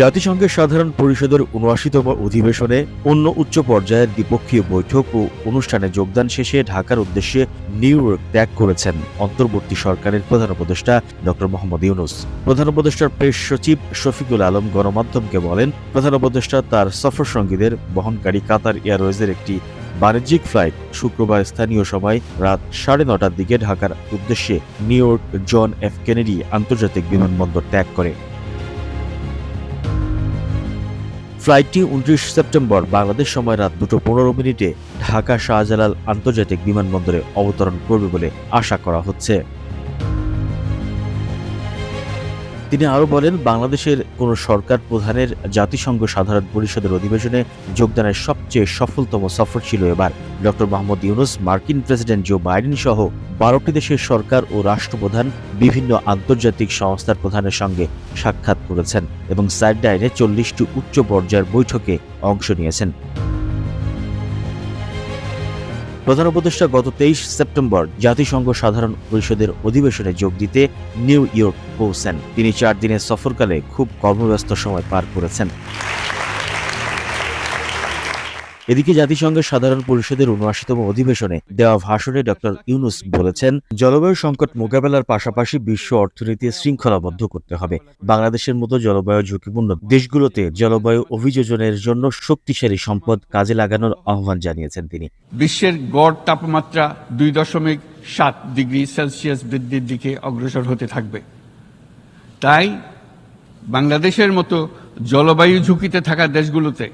জাতিসংঘের সাধারণ পরিষদের উনআশিতম অধিবেশনে অন্য উচ্চ পর্যায়ের দ্বিপক্ষীয় বৈঠক ও অনুষ্ঠানে যোগদান শেষে ঢাকার উদ্দেশ্যে নিউ ইয়র্ক ত্যাগ করেছেন অন্তর্বর্তী সরকারের প্রধান উপদেষ্টা ড. মোহাম্মদ ইউনুস। প্রধান উপদেষ্টার প্রেস সচিব শফিকুল আলম গণমাধ্যমকে বলেন, প্রধান উপদেষ্টা তার সফর সঙ্গীদের বহনকারী কাতার এয়ারওয়েজের একটি বাণিজ্যিক ফ্লাইট শুক্রবার স্থানীয় সময় রাত সাড়ে নটার দিকে ঢাকার উদ্দেশ্যে New York John F Kennedy আন্তর্জাতিক বিমানবন্দর ত্যাগ করে। ফ্লাইটটি উনত্রিশ সেপ্টেম্বর বাংলাদেশ সময় রাত দুটো পনেরো মিনিটে ঢাকা শাহজালাল আন্তর্জাতিক বিমানবন্দরে অবতরণ করবে বলে আশা করা হচ্ছে। তিনি আরও বলেন, বাংলাদেশের কোনো সরকার প্রধানের জাতিসংঘ সাধারণ পরিষদের অধিবেশনে যোগদানের সবচেয়ে সফলতম সফর ছিল এবার। ডক্টর মোহাম্মদ ইউনুস, মার্কিন প্রেসিডেন্ট জো বাইডেন সহ বারোটি দেশের সরকার ও রাষ্ট্রপ্রধান বিভিন্ন আন্তর্জাতিক সংস্থার প্রধানের সঙ্গে সাক্ষাৎ করেছেন এবং সাইড ডাইনে চল্লিশটি উচ্চ পর্যায়ের বৈঠকে অংশ নিয়েছেন। প্রধান উপদেষ্টা গত তেইশ সেপ্টেম্বর জাতিসংঘ সাধারণ পরিষদের অধিবেশনে যোগ দিতে নিউ ইয়র্ক পৌঁছেন তিনি চার দিনের সফরকালে খুব কর্মব্যস্ত সময় পার করেছেন। এদিকে জাতিসংঘের সাধারণ পরিষদের উনআশিতম অধিবেশনে দেওয়া ভাষণে ডক্টর ইউনুস বলেছেন, জলবায়ু সংকট মোকাবেলার পাশাপাশি বিশ্ব অর্থনীতি শৃঙ্খলাবদ্ধ করতে হবে। বাংলাদেশের মতো জলবায়ু ঝুঁকিপূর্ণ দেশগুলোতে জলবায়ু অভিযোজনের জন্য শক্তিশালী সম্পদ কাজে লাগানোর আহ্বান জানিয়েছেন তিনি। বিশ্বের গড় তাপমাত্রা দুই দশমিক সাত ডিগ্রি সেলসিয়াস বৃদ্ধির দিকে অগ্রসর হতে থাকবে। তাই বাংলাদেশের মতো জলবায়ু ঝুঁকিতে থাকা দেশগুলোতে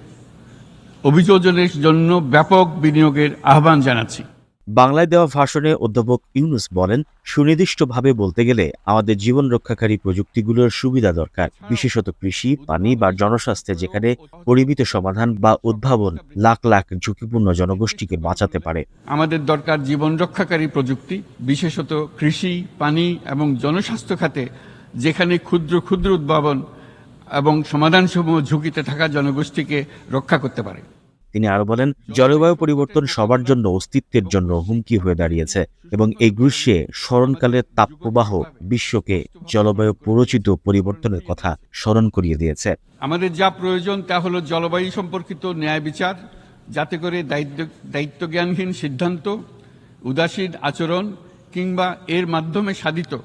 অভিযোজনের জন্য ব্যাপক বিনিয়োগের আহ্বান জানাচ্ছি। বাংলায় দেওয়া ভাষণে অধ্যাপক ইউনুস বলেন সুনির্দিষ্টভাবে বলতে গেলে আমাদের জীবন রক্ষাকারী প্রযুক্তিগুলোর সুবিধা দরকার। বিশেষত কৃষি পানি বা জনস্বাস্থ্যে যেখানে পরিমিত সমাধান বা উদ্ভাবন লাখ লাখ ঝুঁকিপূর্ণ জনগোষ্ঠীকে বাঁচাতে পারে। আমাদের দরকার জীবন রক্ষাকারী প্রযুক্তি বিশেষত কৃষি পানি এবং জনস্বাস্থ্য খাতে যেখানে ক্ষুদ্র ক্ষুদ্র উদ্ভাবন এবং সমাধানসমূহ ঝুঁকিতে থাকা জনগোষ্ঠীকে রক্ষা করতে পারে। তিনি আরও বলেন জলবায়ু পরিবর্তন সবার জন্য অস্তিত্বের জন্য হুমকি হয়ে দাঁড়িয়েছে এবং এই গ্রীষ্মে স্মরণকালের তাপপ্রবাহ বিশ্বকে জলবায়ু প্ররোচিত পরিবর্তনের কথা স্মরণ করিয়ে দিয়েছে। আমাদের যা প্রয়োজন তা হলো জলবায়ু সম্পর্কিত ন্যায় বিচার যাতে করে দায়িত্ব দায়িত্বজ্ঞানহীন সিদ্ধান্ত উদাসীন আচরণ কিংবা এর মাধ্যমে সাধিত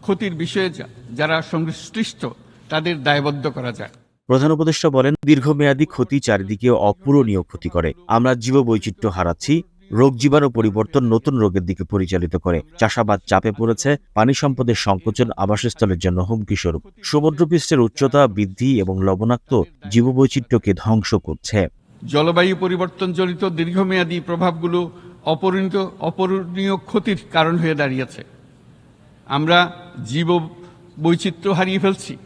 ক্ষতির বিষয়ে যারা সংশ্লিষ্ট তাদের দায়বদ্ধ করা যায়। প্রধান উপদেষ্টা বলেন দীর্ঘমেয়াদী ক্ষতি চারিদিকে অপূরণীয় ক্ষতি করে। আমরা জীববৈচিত্র্য হারাচ্ছি রোগ জীবাণু পরিবর্তন নতুন রোগের দিকে পরিচালিত করে। চাষাবাদ চাপে পড়েছে পানি সম্পদের সংকোচন আবাসস্থলের জন্য হুমকি স্বরূপ। সমুদ্রপৃষ্ঠের উচ্চতা বৃদ্ধি এবং লবণাক্ত জীববৈচিত্র্যকে ধ্বংস করছে। জলবায়ু পরিবর্তন পরিবর্তনজনিত দীর্ঘমেয়াদী প্রভাবগুলো অপরিণত অপূরণীয় ক্ষতির কারণ হয়ে দাঁড়িয়েছে। আমরা জীব বৈচিত্র্য হারিয়ে ফেলছি।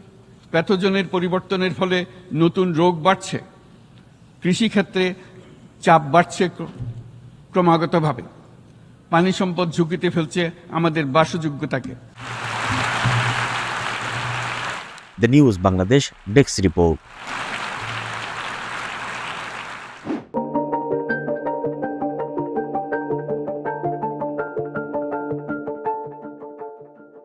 প্যাথোজনের পরিবর্তনের ফলে নতুন রোগ বাড়ছে। কৃষিক্ষেত্রে চাপ বাড়ছে ক্রমাগতভাবে। পানি সম্পদ ঝুঁকিতে ফেলছে আমাদের বাসযোগ্যতাকে। The news Bangladesh desk report